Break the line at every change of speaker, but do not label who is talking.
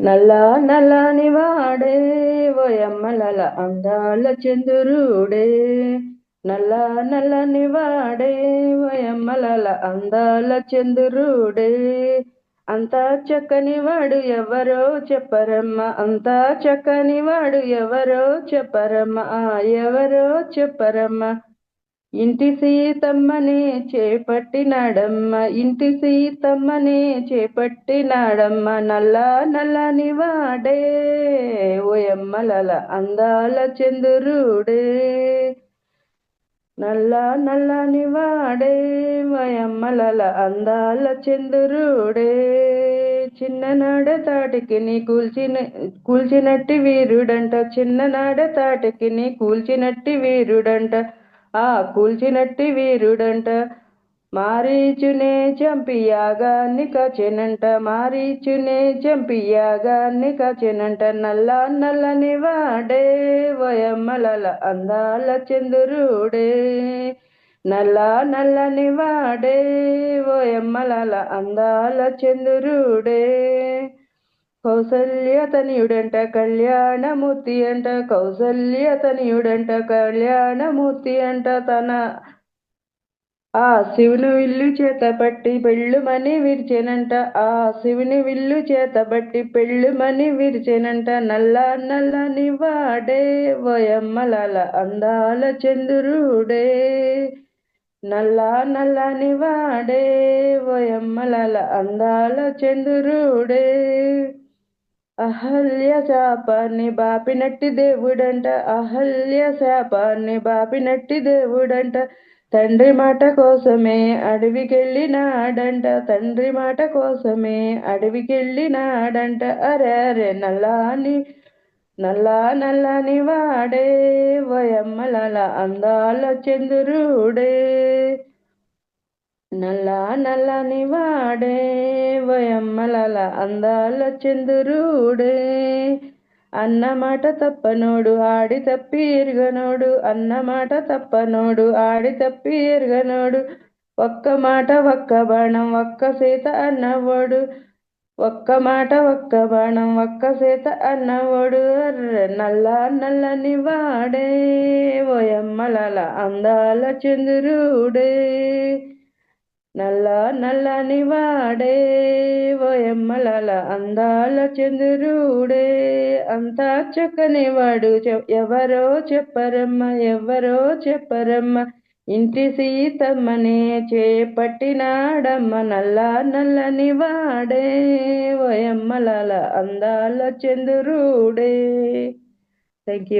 నల్ల నల్లని వాడే ఓయమ్మలల అందాల చంద్రుడే. నల్ల నల్లని వాడే ఓయమ్మలల అందాల చంద్రుడే. అంతా చక్కని వాడు ఎవరో చెప్పరమ్మ అంతా చక్కని వాడు ఎవరో చెప్పరమ్మ ఎవరో చెప్పరమ్మ. ఇంటి సీతమ్మనే చేపట్టినాడమ్మ ఇంటి సీతమ్మనే చేపట్టినాడమ్మ నల్ల నల్లని వాడే ఓయమ్మలల అందాల చంద్రుడే. నల్ల నల్లని వాడే ఓయమ్మలల అందాల చంద్రుడే. చిన్ననాడ తాటికి నీ కూల్చిన కూల్చినట్టి వీరుడంట చిన్ననాడ తాటికి నీ కూల్చినట్టి వీరుడంట. ఆ కూల్చినట్టి వీరుడంట. మారీచునే చంపి యాగాన్ని మారీచునే చంపియాగా యాగాన్ని నల్ల నల్లని వాడే వయమ్మలల అందాల చంద్రుడే. నల్ల నల్లని వాడే ఓయమ్మలల అందాల చంద్రుడే. కౌసల్యతనియుడంట కళ్యాణమూర్తి అంట కౌసల్యతనియుడంట కళ్యాణమూర్తి అంట తన ఆ శివుని విల్లు చేతబట్టి పెళ్ళుమని విరిచెనంట. ఆ శివుని విల్లు చేతబట్టి పెళ్ళుమని విరిచెనంట. నల్ల నల్లని వాడే వయమ్మలాల అందాల చంద్రుడే. నల్ల నల్లని వాడే వయమ్మలాల అందాల చంద్రుడే. అహల్య శాపాన్ని బాపినట్టి దేవుడంట అహల్య శాపాన్ని బాపినట్టి దేవుడంట. తండ్రి మాట కోసమే అడవికెళ్ళినాడంట తండ్రి మాట కోసమే అడవికెళ్ళినాడంట. అరే అరే నల్లాని నల్లా నల్లని వాడే వయమ్మల అందాల చంద్రుడే. నల్లా నల్లని వాడే వయమ్మలల అందాల చంద్రుడే. అన్నమాట తప్పనోడు ఆడి తప్పి ఎరగనోడు అన్నమాట తప్పనోడు ఆడి తప్పి ఎరగనోడు ఒక్క మాట ఒక్క బాణం ఒక్క సీత అన్నవాడు. ఒక్క మాట ఒక్క బాణం ఒక్క సీత అన్నవాడు. నల్ల నల్లని వాడే ఓయమ్మలల అందాల చంద్రుడే. నల్ల నల్లని వాడే ఓయమ్మలల అందాల చంద్రుడే. అంతా చక్కని వాడు ఎవరో చెప్పరమ్మ ఎవరో చెప్పరమ్మ. ఇంటి సీతమ్మనే చేపట్టినాడమ్మ నల్ల నల్లని వాడే ఓయమ్మలల అందాల చంద్రుడే. Thank you